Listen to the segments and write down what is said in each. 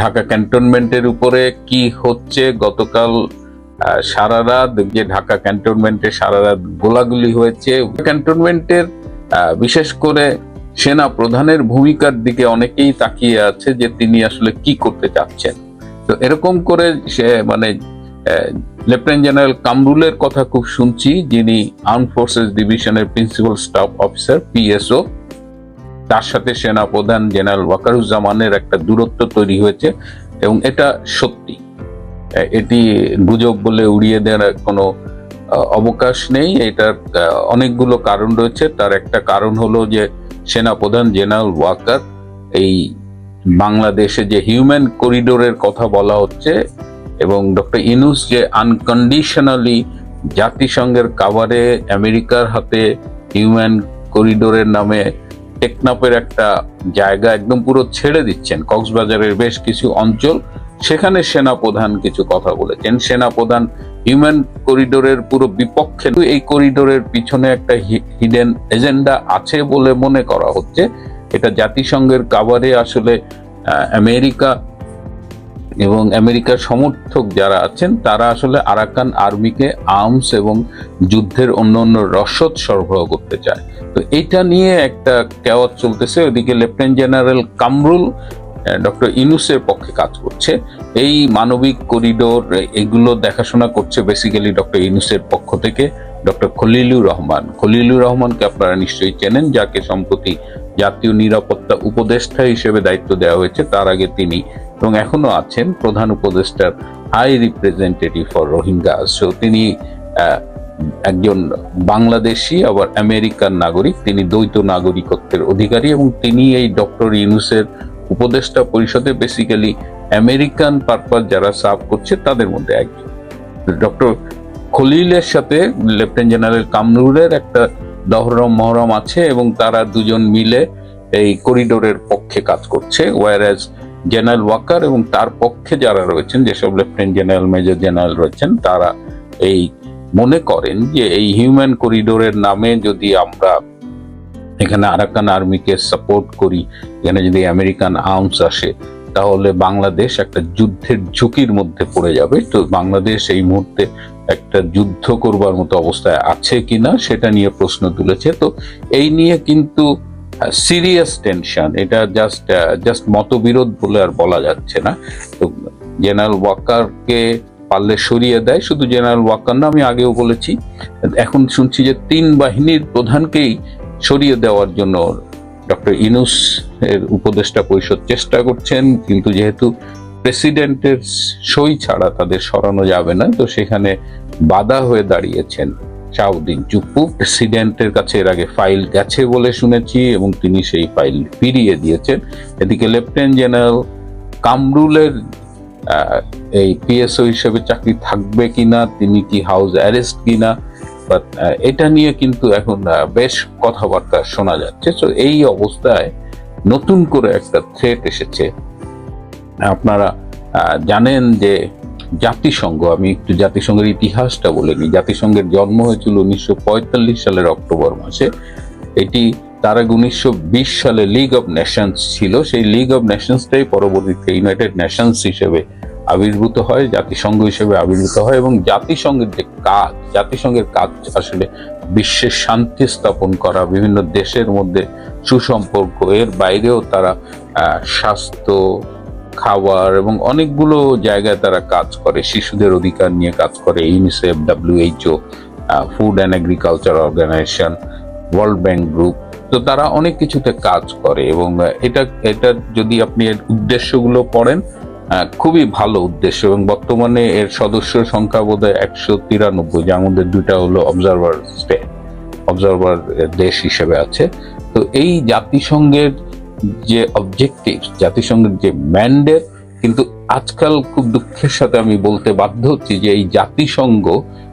ঢাকা ক্যান্টনমেন্টের উপরে কি হচ্ছে? গতকাল সারা রাত যে ঢাকা ক্যান্টনমেন্টে সারা রাত গোলাগুলি হয়েছে ক্যান্টনমেন্টের বিশেষ করে সেনা প্রধানের ভূমিকার দিকে অনেকেই তাকিয়ে আছে যে তিনি আসলে কি করতে চাচ্ছেন। তো এরকম করে সে মানে লেফটেন্যান্ট জেনারেল কামরুলের কথা খুব শুনছি, যিনি আর্ম ফোর্সেস ডিভিশনের প্রিন্সিপাল স্টাফ অফিসার পিএসও তার সাথে সেনা প্রধান জেনারেল ওয়াকারুজ্জামানের একটা দূরত্ব তৈরি হয়েছে এবং এটা সত্যি। এটি গুজব বলে উড়িয়ে দেওয়ার কোনো অবকাশ নেই। এটার অনেকগুলো কারণ রয়েছে। তার একটা কারণ হলো যে সেনা প্রধান জেনারেল ওয়াকার এই বাংলাদেশে যে হিউম্যান করিডোরের কথা বলা হচ্ছে এবং ডক্টর ইনুস যে আনকন্ডিশনালি জাতিসংঘের কাভারে আমেরিকার হাতে হিউম্যান করিডোরের নামে টেকনাপের একটা জায়গা একদম পুরো ছেড়ে দিচ্ছেন। কক্সবাজারের বেশ কিছু অঞ্চল, সেখানে সেনা প্রধান কিছু কথা বলেছেন। সেনা প্রধান হিউম্যান করিডোরের পুরো বিপক্ষে এই করিডোরের পিছনে একটা হিডেন এজেন্ডা আছে বলে মনে করা হচ্ছে। এটা জাতিসংঘের কাভারে আসলে আমেরিকা এবং আমেরিকার সমর্থক যারা আছেন, তারা আসলে আরাকান আর্মিকে আর্মস এবং যুদ্ধের অন্য অন্য রসদ সরবরাহ করতে চায়। তো এইটা নিয়ে একটা কেওয়াজ চলতেছে, ওইদিকে লেফটেন্যান্ট জেনারেল কামরুল ডক্টর ইনুসের পক্ষে কাজ করছে। এই মানবিক করিডোর, এগুলো দেখাশোনা করছে বেসিক্যালি ডক্টর ইনুসের পক্ষ থেকে, ডক্টর খলিলুর রহমান। খলিলুর রহমানকে আপনারা নিশ্চয়ই চেনেন, যাকে সম্প্রতি জাতীয় নিরাপত্তা উপদেষ্টা হিসেবে দায়িত্ব দেওয়া হয়েছে, তার আগে তিনি এবং এখনও আছেন প্রধান উপদেষ্টার high representative for Rohingya so তিনি একজন বাংলাদেশি, আবার আমেরিকান নাগরিক, তিনি দ্বৈত নাগরিকত্বের অধিকারী এবং তিনি এই ডক্টর ইউনুসের উপদেষ্টা পরিষদে বেসিক্যালি আমেরিকান পারপাস যারা সার্ভ করছে, তাদের মধ্যে একজন। ডক্টর খলিলের সাথে লেফটেন্যান্ট জেনারেল কামরুলের একটা দহরম, মহরম আছে এবং তারা দুজন মিলে এই করিডোরের পক্ষে কাজ করছে। ওয়ার জেনারেল ওয়াকার এবং তার পক্ষে যারা রয়েছেন, যেসব লেফটেন্যান্ট জেনারেল মেজর জেনারেল রয়েছেন, তারা এই মনে করেন যে এই হিউম্যান করিডোরের নামে যদি আমরা এখানে আরাকান আর্মিকে সাপোর্ট করি, এখানে যদি আমেরিকান আর্মস আসে তাহলে বাংলাদেশ একটা যুদ্ধের ঝুঁকির মধ্যে পড়ে যাবে। তো বাংলাদেশ এই মুহূর্তে একটা যুদ্ধ করবার মতো অবস্থায় আছে কিনা সেটা নিয়ে প্রশ্ন তুলেছে। তো এই নিয়ে কিন্তু সিরিয়াস টেনশন এটা জাস্ট জাস্ট মতবিরোধ বলে আর বলা যাচ্ছে না। তো জেনারেল ওয়াকারকে পারলে সরিয়ে দেয়। শুধু জেনারেল ওয়াকার না, আমি আগেও বলেছি, এখন শুনছি যে তিন বাহিনীর প্রধানকেই সরিয়ে দেওয়ার জন্য ডক্টর ইনুস এর উপদেষ্টা পরিষদ চেষ্টা করছেন, কিন্তু যেহেতু প্রেসিডেন্টের সই ছাড়া তাদের সরানো যাবে না, তো সেখানে বাধা হয়ে দাঁড়িয়েছেন শাহউদ্দিন চুপ্পু। প্রেসিডেন্টের কাছে এর আগে ফাইল গেছে বলে শুনেছি এবং তিনি সেই ফাইল ফিরিয়ে দিয়েছেন। এদিকে লেফটেন্যান্ট জেনারেল কামরুলের এই পিএসও হিসেবে চাকরি থাকবে কিনা, তিনি কি হাউস অ্যারেস্ট কিনা বাট এটা নিয়ে কিন্তু এখন বেশ কথাবার্তা শোনা যাচ্ছে। তো এই অবস্থায় নতুন করে একটা থ্রেট এসেছে। আপনারা জানেন যে জাতিসংঘ, আমি একটু জাতিসংঘের ইতিহাসটা বলে নিই। জাতিসংঘের জন্ম হয়েছিল উনিশশো পঁয়তাল্লিশ সালের অক্টোবর মাসে। এটি তার আগে উনিশশো বিশ সালে লিগ অফ নেশনস ছিল। সেই লিগ অফ নেশনসটাই পরবর্তীতে ইউনাইটেড নেশনস হিসেবে আবির্ভূত হয়, জাতিসংঘ হিসেবে আবির্ভূত হয় এবং জাতিসংঘের যে কাজ, জাতিসংঘের কাজ আসলে বিশ্বের শান্তি স্থাপন করা, বিভিন্ন দেশের মধ্যে সুসম্পর্ক, এর বাইরেও তারা স্বাস্থ্য, খাবার এবং অনেকগুলো জায়গায় তারা কাজ করে, শিশুদের অধিকার নিয়ে কাজ করে, UNICEF, WHO food and agriculture organisation world bank group তো তারা অনেক কিছুতে কাজ করে এবং এটা এটা যদি আপনি এর উদ্দেশ্যগুলো পড়েন খুবই ভালো উদ্দেশ্য এবং বর্তমানে এর সদস্য সংখ্যা বোধ হয় একশো তিরানব্বই, যার আমাদের দুইটা হলো অবজারভার স্টেট অবজারভার দেশ হিসেবে আছে। তো এই জাতিসংঘের যে অবজেক্টিভ জাতিসংঘের যে ম্যান্ডেট কিন্তু আজকাল খুব দুঃখের সাথে আমি বলতে বাধ্য হচ্ছি যে এই জাতিসংঘ,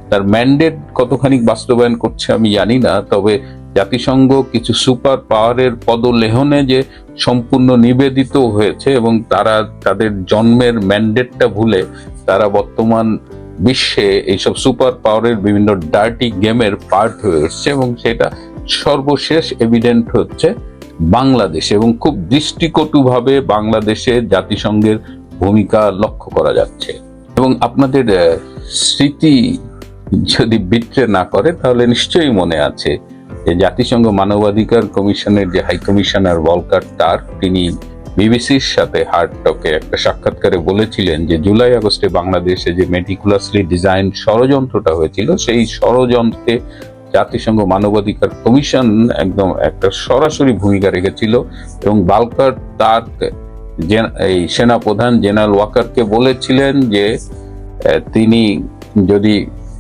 তার ম্যান্ডেট কতখানি বাস্তবায়ন করছে আমি জানি না, তবে জাতিসংঘ কিছু সুপার পাওয়ারের পদলেহনে যে সম্পূর্ণ নিবেদিত হয়েছে এবং তারা তাদের জন্মের ম্যান্ডেটটা ভুলে তারা বর্তমান বিশ্বে এইসব সুপার পাওয়ারের বিভিন্ন ডার্টি গেমের পার্ট হয়ে এসছে এবং সেটা সর্বশেষ এভিডেন্ট হচ্ছে বাংলাদেশ এবং খুব দৃষ্টিকটুভাবে বাংলাদেশে জাতিসংঘের ভূমিকা লক্ষ্য করা যাচ্ছে। এবং আপনাদের স্মৃতি যদি বিট্রে না করে তাহলে নিশ্চয়ই মনে আছে জাতিসংঘ মানবাধিকার কমিশনের যে হাই কমিশনার ভলকার তার, তিনি বিবিসির সাথে হার্ট টকে একটা সাক্ষাৎকারে বলেছিলেন যে জুলাই আগস্টে বাংলাদেশে যে মেটিকুলাসলি ডিজাইন ষড়যন্ত্রটা হয়েছিল, সেই ষড়যন্ত্রে জাতিসংঘ মানবাধিকার কমিশন একদম একটা সরাসরি ভূমিকা রেখেছিল এবং বালকার তার এই সেনাপ্রধান জেনারেল ওয়াকারকে বলেছিলেন যে তিনি যদি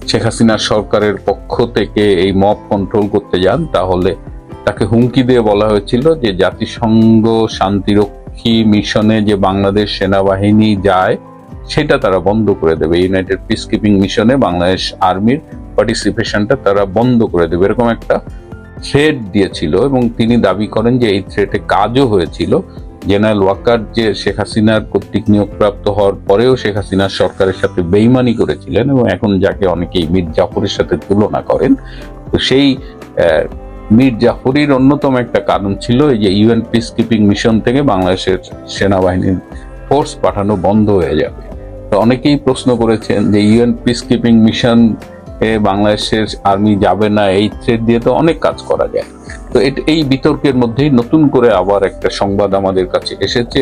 শেখ হাসিনা সরকারের পক্ষ থেকে এই মব কন্ট্রোল করতে যান, তাহলে তাকে হুমকি দিয়ে বলা হয়েছিল যে জাতিসংঘ শান্তিরক্ষী মিশনে যে বাংলাদেশ সেনাবাহিনী যায়, সেটা তারা বন্ধ করে দেবে। ইউনাইটেড পিস কিপিং মিশনে বাংলাদেশ আর্মির পার্টিসিপেশনটা তারা বন্ধ করে দেবে। এরকম একটা থ্রেড দিয়েছিল এবং তিনি দাবি করেন যে এই থ্রেটে কাজও হয়েছিল। জেনারেল ওয়াকার যে শেখ হাসিনার কর্তৃক নিয়োগপ্রাপ্ত হওয়ার পরেও শেখ হাসিনার সরকারের সাথে বেইমানি করেছিলেন এবং এখন যাকে অনেকেই মীর জাফরের সাথে তুলনা করেন, তো সেই মীর জাফরির অন্যতম একটা কারণ ছিল এই যে ইউএন পিস কিপিং মিশন থেকে বাংলাদেশের সেনাবাহিনীর ফোর্স পাঠানো বন্ধ হয়ে যাবে। তো অনেকেই প্রশ্ন করেছেন যে ইউএন পিস কিপিং মিশন বাংলাদেশের আর্মি যাবে না, এই থ্রেড দিয়ে তো অনেক কাজ করা যায়। তো এই বিতর্কের মধ্যেই নতুন করে আবার একটা সংবাদ আমাদের কাছে এসেছে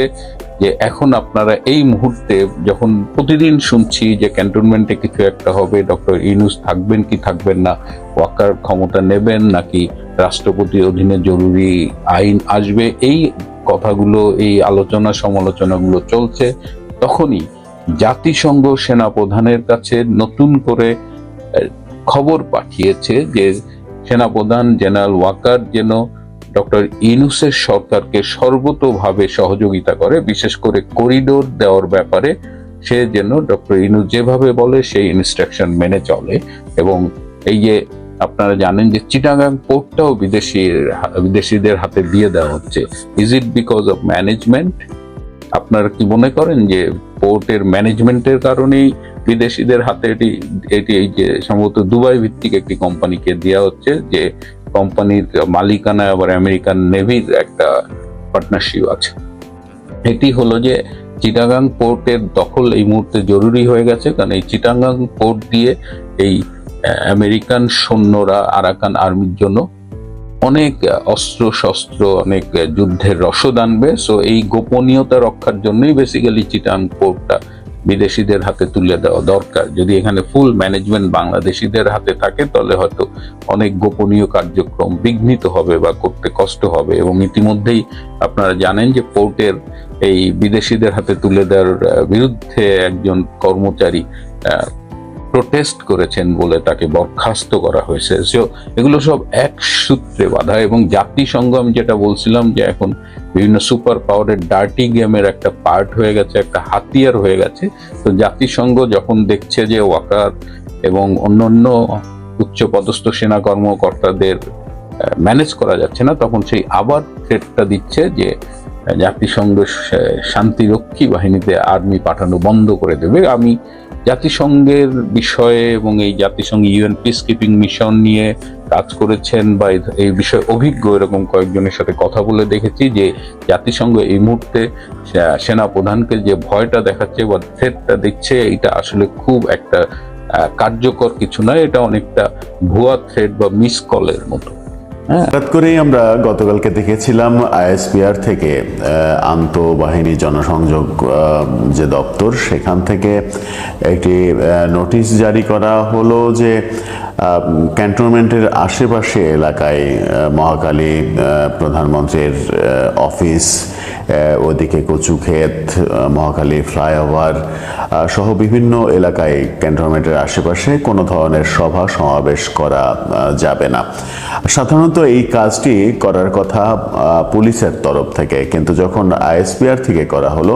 যে এখন আপনারা এই মুহূর্তে যখন প্রতিদিন শুনছি যে ক্যান্টনমেন্টে কিছু একটা হবে ডক্টর ইউনুস থাকবেন কি থাকবেন না, ওয়াকার ক্ষমতা নেবেন নাকি রাষ্ট্রপতির অধীনে জরুরি আইন আসবে, এই কথাগুলো, এই আলোচনা সমালোচনাগুলো চলছে, তখনই জাতিসংঘ সেনা প্রধানের কাছে নতুন করে খবর পাঠিয়েছে যে সেনাপ্রধান জেনারেল ওয়াকার যেন ডক্টর ইনুসের সরকারকে সর্বতোভাবে সহযোগিতা করে, বিশেষ করে করিডোর দেওয়ার ব্যাপারে সে যেন ডক্টর ইনুস যেভাবে বলে সেই ইনস্ট্রাকশন মেনে চলে। এবং এই যে আপনারা জানেন যে চিটাগাং পোর্টটাও বিদেশি বিদেশিদের হাতে দিয়ে দেওয়া হচ্ছে। Is it because of management আপনারা কি মনে করেন যে পোর্টের ম্যানেজমেন্টের কারণেই বিদেশিদের হাতে এটি এটি এই যে সম্ভবত দুবাই ভিত্তিক একটি কোম্পানিকে দেওয়া হচ্ছে, যে কোম্পানির মালিকানায় আবার আমেরিকান নেভির একটা পার্টনারশিপ আছে। এটি হলো যে চিটাগাং পোর্টের দখল এই মুহূর্তে জরুরি হয়ে গেছে, কারণ এই চিটাগাং পোর্ট দিয়ে এই আমেরিকান সৈন্যরা আরাকান আর্মির জন্য অনেক অস্ত্র শস্ত্র অনেক যুদ্ধের রসদ আনবে। সো এই গোপনীয়তা রক্ষার জন্যই বেসিক্যালি চিটাং পোর্টটা বিদেশিদের হাতে তুলে দেওয়া দরকার। যদি এখানে ফুল ম্যানেজমেন্ট বাংলাদেশিদের হাতে থাকে, তাহলে হয়তো অনেক গোপনীয় কার্যক্রম বিঘ্নিত হবে বা করতে কষ্ট হবে। এবং ইতিমধ্যেই আপনারা জানেন যে পোর্টের এই বিদেশিদের হাতে তুলে দেওয়ার বিরুদ্ধে একজন কর্মচারী প্রোটেস্ট করেছেন বলে তাকে বরখাস্ত করা হয়েছে। সো এগুলো সব এক সূত্রে বাধা এবং জাতিসংঘ, আমি যেটা বলছিলাম যে এখন বিভিন্ন সুপার পাওয়ারের ডার্টি গেমের একটা পার্ট হয়ে গেছে, একটা হাতিয়ার হয়ে গেছে। তো জাতিসংঘ যখন দেখছে যে ওয়াকার এবং অন্যান্য উচ্চ পদস্থ সেনা কর্মকর্তাদের ম্যানেজ করা যাচ্ছে না, তখন সেই আবার থ্রেটটা দিচ্ছে যে জাতিসংঘ শান্তিরক্ষী বাহিনীতে আর্মি পাঠানো বন্ধ করে দেবে। আমি জাতিসংঘের বিষয়ে এবং এই জাতিসংঘ ইউএন পিস কিপিং মিশন নিয়ে কাজ করেছেন বা এই- বিষয়ে অভিজ্ঞ এরকম কয়েকজনের সাথে কথা বলে দেখেছি যে জাতিসংঘ এই মুহূর্তে সেনা প্রধানকে যে ভয়টা দেখাচ্ছে বা থ্রেটটা দিচ্ছে, এটা আসলে খুব একটা কার্যকর কিছু নয়। এটা অনেকটা ভুয়া থ্রেট বা মিস কলের মতো। হঠাৎ করেই আমরা গতকালকে দেখেছিলাম আইএসপিআর থেকে আন্তঃবাহিনী জনসংযোগ যে দপ্তর, সেখান থেকে একটি নোটিশ জারি করা হলো যে ক্যান্টনমেন্টের আশেপাশে এলাকায় মহাকালী প্রধানমন্ত্রীর অফিস ওদিকে কচুক্ষেত মহাকালী ফ্লাইওভার সহ বিভিন্ন এলাকায় ক্যান্টনমেন্টের আশেপাশে কোনো ধরনের সভা সমাবেশ করা যাবে না। সাধারণত এই কাজটি করার কথা পুলিশের তরফ থেকে, কিন্তু যখন আইএসপিআর থেকে করা হলো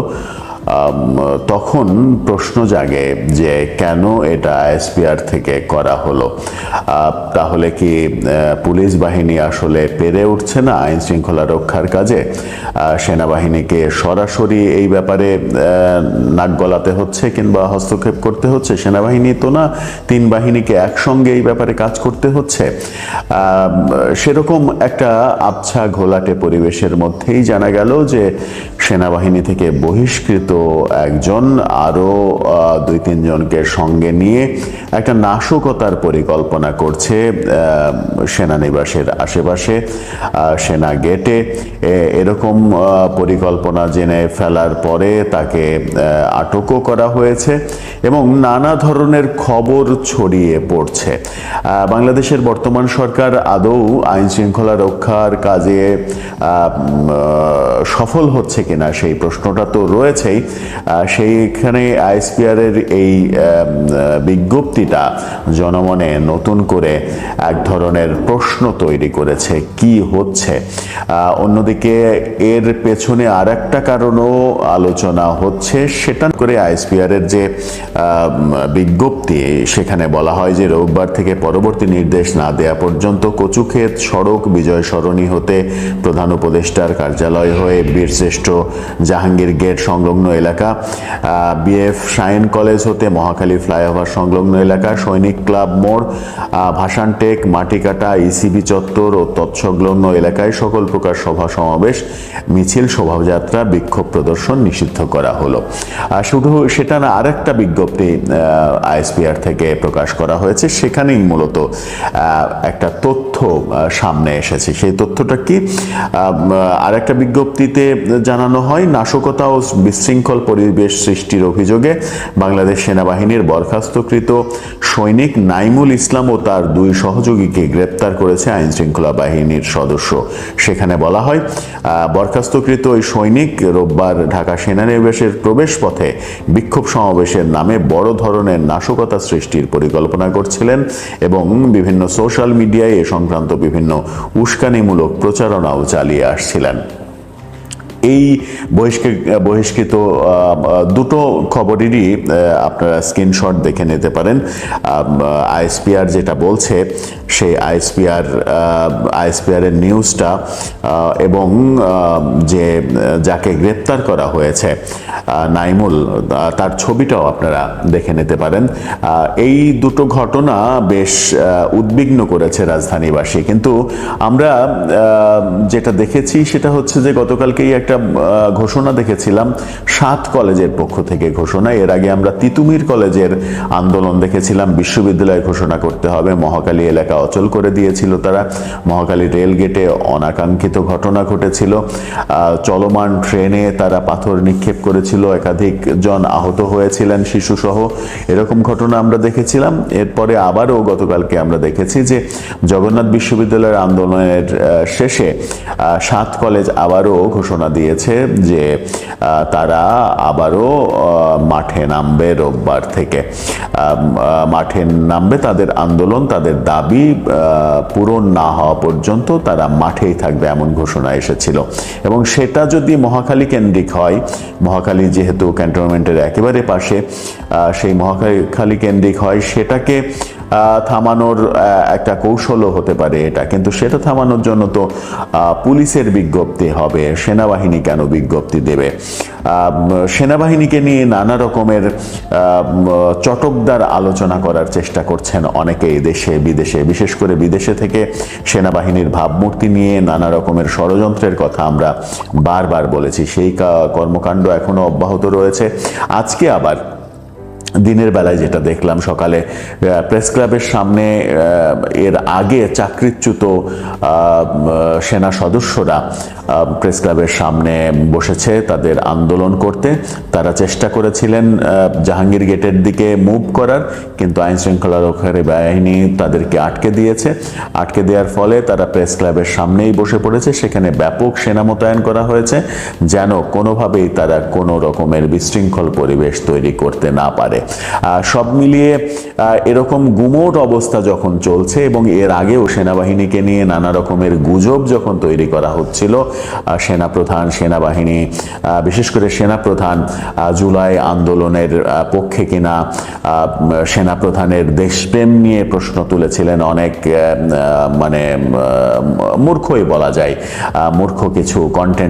তখন প্রশ্ন জাগে যে কেন এটা আইএসপিআর থেকে করা হলো। তাহলে কি পুলিশ বাহিনী আসলে পেরে উঠছে না আইন শৃঙ্খলা রক্ষার কাজে? সেনাবাহিনীকে সরাসরি এই ব্যাপারে নাক গলাতে হচ্ছে কিংবা হস্তক্ষেপ করতে হচ্ছে? সেনাবাহিনী তো না, তিন বাহিনীকে একসঙ্গে এই ব্যাপারে কাজ করতে হচ্ছে। সেরকম একটা আবছা ঘোলাটে পরিবেশের মধ্যেই জানা গেল যে সেনাবাহিনী থেকে বহিষ্কৃত পরিচিত একজন আরও দুই, তিনজনকে সঙ্গে নিয়ে একটা নাশকতার পরিকল্পনা করছে সেনানিবাসের আশেপাশে সেনা গেটে। এরকম পরিকল্পনা জেনে ফেলার পরে তাকে আটকও করা হয়েছে এবং নানা ধরনের খবর ছড়িয়ে পড়ছে। বাংলাদেশের বর্তমান সরকার আদৌ আইন শৃঙ্খলা রক্ষার কাজে সফল হচ্ছে কিনা সেই প্রশ্নটা তো রয়েছেই। সেইখানে আইএসপিআর এর এই বিজ্ঞপ্তিটা জনমনে নতুন করে এক ধরনের প্রশ্ন তৈরি করেছে, কি হচ্ছে? অন্যদিকে এর পেছনে আর একটা কারণও আলোচনা হচ্ছে, সেটা করে আইএসপিআর এর যে বিজ্ঞপ্তি, সেখানে বলা হয় যে রোববার থেকে পরবর্তী নির্দেশ না দেয়া পর্যন্ত কচুক্ষেত সড়ক বিজয় সরণি হতে প্রধান উপদেষ্টার কার্যালয় হয়ে বীরশ্রেষ্ঠ জাহাঙ্গীর গেট সংলগ্ন এলাকা। বিএফ সায়েন কলেজ হতে মহাখালী ফ্লাইওভার সংলগ্ন এলাকা। সৈনিক ক্লাব মোড় ভাসানটেক, মাটিকাটা ইসিবি চত্বর ও তৎসংলগ্ন এলাকায় সকল প্রকার সভা সমাবেশ, মিছিল, শোভাযাত্রা, বিক্ষোভ প্রদর্শন নিষিদ্ধ করা হলো। শুধু সেটা না, আরেকটা বিজ্ঞপ্তি আইএসপিআর থেকে প্রকাশ করা হয়েছে। সেখানেই মূলত একটা তথ্য সামনে এসেছে। সেই তথ্যটা কি? আর একটা বিজ্ঞপ্তিতে জানানো হয়, নাশকতা ও বিশৃঙ্খল পরিবেশ সৃষ্টির অভিযোগে বাংলাদেশ সেনাবাহিনীর বরখাস্তকৃত সৈনিক নাইমুল ইসলাম ও তার দুই সহযোগীকে গ্রেপ্তার করেছে আইন শৃঙ্খলা বাহিনীর সদস্য। সেখানে বলা হয় বরখাস্তকৃত ওই সৈনিক রোববার ঢাকা সেনানিবাসের প্রবেশ পথে বিক্ষোভ সমাবেশের নামে বড় ধরনের নাশকতা সৃষ্টির পরিকল্পনা করছিলেন এবং বিভিন্ন সোশ্যাল মিডিয়ায় এ সংক্রান্ত বিভিন্ন উস্কানিমূলক প্রচারণাও চালিয়ে আসছিলেন। এই বহিষ্কৃত বহিষ্কৃত দুটো খবরেরই আপনারা স্ক্রিনশট দেখে নিতে পারেন। আইএসপিআর যেটা বলছে, সেই আইএসপিআর আইএসপিআর এর নিউজটা এবং যে, যাকে গ্রেপ্তার করা হয়েছে নাইমুল তার ছবিটাও আপনারা দেখে নিতে পারেন। এই দুটো ঘটনা বেশ উদ্বিগ্ন করেছে রাজধানীবাসী। কিন্তু আমরা যেটা দেখেছি সেটা হচ্ছে যে গতকালকেই একটা আহ, ঘোষণা দেখেছিলাম সাত কলেজের পক্ষ থেকে ঘোষণা। এর আগে আমরা তিতুমির কলেজের আন্দোলন দেখেছিলাম বিশ্ববিদ্যালয় ঘোষণা করতে হবে। মহাকালী এলাকা অচল করে দিয়েছিল তারা। মহাকালী রেল গেটে অনাকাঙ্ক্ষিত ঘটনা ঘটেছিল। চলমান ট্রেনে তারা পাথর নিক্ষেপ করেছিল। একাধিক জন আহত হয়েছিলেন শিশুসহ। এরকম ঘটনা আমরা দেখেছিলাম। এরপরে আবারও গতকালকে আমরা দেখেছি যে জগন্নাথ বিশ্ববিদ্যালয়ের আন্দোলনের শেষে সাত কলেজ আবারও ঘোষণা দিয়েছে যে তারা আবারও মাঠে নামবে রোববার থেকে। মাঠে নামবে তাদের আন্দোলন, তাদের দাবি পূরণ না হওয়া পর্যন্ত তারা মাঠেই থাকবে এমন ঘোষণা এসেছিল। এবং সেটা যদি মহাখালী কেন্দ্রিক হয়, মহাখালী যেহেতু ক্যান্টনমেন্টের একেবারে পাশে সেই মহাখালী কেন্দ্রিক হয়, সেটাকে থামানোর একটা কৌশলও হতে পারে এটা। কিন্তু সেটা থামানোর জন্য তো পুলিশের বিজ্ঞপ্তি হবে। সেনাবাহিনী কেন বিজ্ঞপ্তি দেবে? সেনাবাহিনীকে নিয়ে নানা রকমের চটকদার আলোচনা করার চেষ্টা করছেন অনেকেই দেশে, বিদেশে। বিশেষ করে বিদেশে থেকে সেনাবাহিনীর ভাবমূর্তি নিয়ে নানা রকমের ষড়যন্ত্রের কথা আমরা বারবার বলেছি। সেই কর্মকাণ্ড এখনও অব্যাহত রয়েছে। আজকে আবার দিনের বেলায় যেটা দেখলাম সকালে প্রেস ক্লাবের সামনে এর আগে চাকরিচ্যুত সেনা সদস্যরা প্রেস ক্লাবের সামনে বসেছে তাদের আন্দোলন করতে। তারা চেষ্টা করেছিলেন জাহাঙ্গীর গেটের দিকে মুভ করার, কিন্তু আইন শৃঙ্খলা রক্ষাকারী বাহিনী তাদেরকে আটকে দিয়েছে। আটকে দেওয়ার ফলে তারা প্রেস ক্লাবের সামনেই বসে পড়েছে। সেখানে ব্যাপক সেনা মোতায়েন করা হয়েছে, যেন কোনোভাবেই তারা কোনো রকমের বিশৃঙ্খল পরিবেশ তৈরি করতে না পারে। সব মিলিয়ে এরকম গুমোট অবস্থা যখন চলছে এবং এর আগেও সেনাবাহিনীকে নিয়ে নানা রকমের গুজব যখন তৈরি করা হচ্ছিল সেনাপ্রধান, সেনাবাহিনী বিশেষ করে সেনাপ্রধান জুলাই আন্দোলনের পক্ষে কিনা সেনাপ্রধানের দেশপ্রেম নিয়ে প্রশ্ন তুলেছিলেন অনেক মানে মূর্খই বলা যায়। মূর্খ কিছু কন্টেন্ট